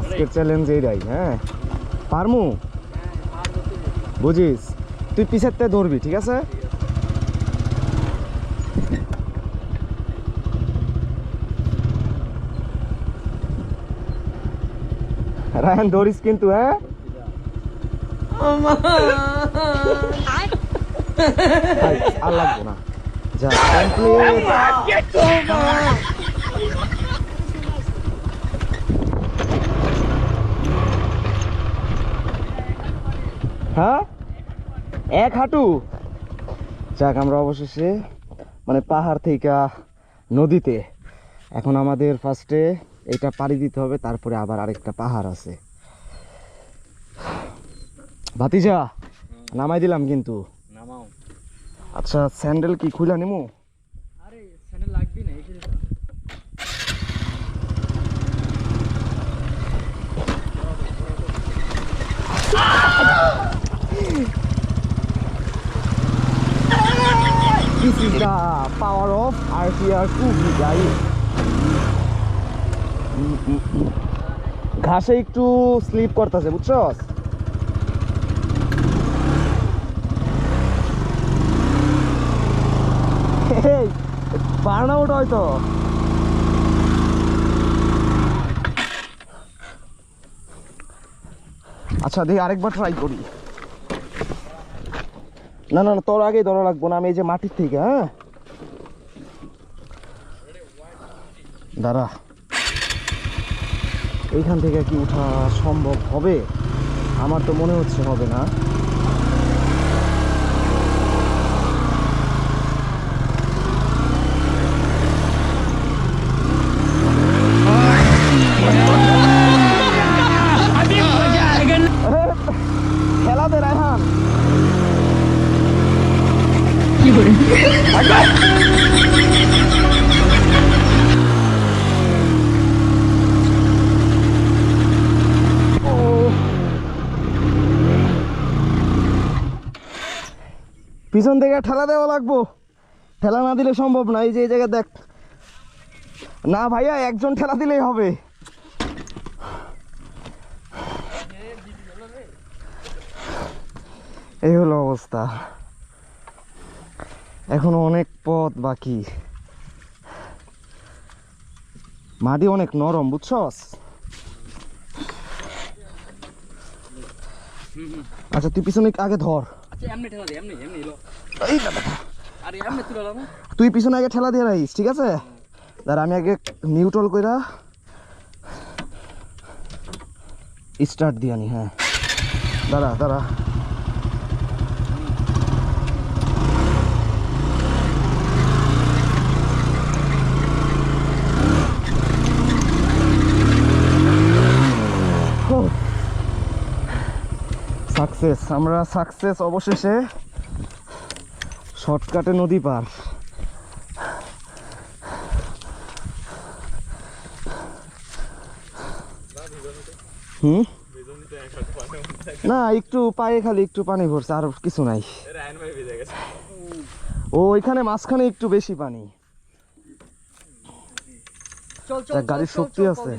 আজকের চ্যালেঞ্জ এইটাই হ্যাঁ? পারমু? বুঝিস? তুই পিছের তে ধরবি ঠিক আছে? রায়ন ধরিস কিন্তু হ্যাঁ? আর লাগবো না। যা complete। হ্যাঁ? এক হাঁটু? যাক আমরা অবশেষে মানে পাহাড় থেকে নদীতে এখন আমাদের ফার্স্টে এটা পাড়ি দিতে হবে তারপরে আবার আরেকটা পাহাড় আছে। ভাতিজা নামাই দিলাম কিন্তু। নামাও। আচ্ছা স্যান্ডেল কি খুলে নিমু আরে স্যান্ডেল লাগবে না এখানে তো। This is the power of RCR2 guys. ঘাসে একটু স্লিপ করতেছে বুঝছস বার্ন আউট হয়তো আচ্ছা দেখি আরেকবার ট্রাই করি। না না না, তোর আগেই ধরা লাগবো না, আমি এই যে মাটির থেকে হ্যাঁ? দাঁড়া। এইখান থেকে কি উঠা সম্ভব হবে? আমার তো মনে হচ্ছে হবে না। পিছন থেকে ঠেলা দেওয়া লাগবো। ঠেলা না দিলে সম্ভব না, এই যে এই জায়গায় দেখ। না ভাইয়া, একজন ঠেলা দিলেই হবে। এই হলো অবস্থা। এখনও অনেক পথ বাকি। মাটি অনেক নরম বুঝছস? আচ্ছা তুই পিছনে আগে ধর। আচ্ছা তুই পিছনে আগে ঠেলা দিয়ে রাখিস ঠিক আছে? দাঁড়া আমি আগে নিউট্রাল কইরা স্টার্ট দিয়ে আনি হ্যাঁ। দাঁড়া দাঁড়া। সাকসেস আমরা সাকসেস অবশেষে শর্টকাটে নদী পার। হুম? না একটু পায়ে খালি একটু পানি ভরছে আর কিছু নাই। ও ওইখানে মাঝখানে একটু বেশি পানি। গাড়ির শক্তি আছে।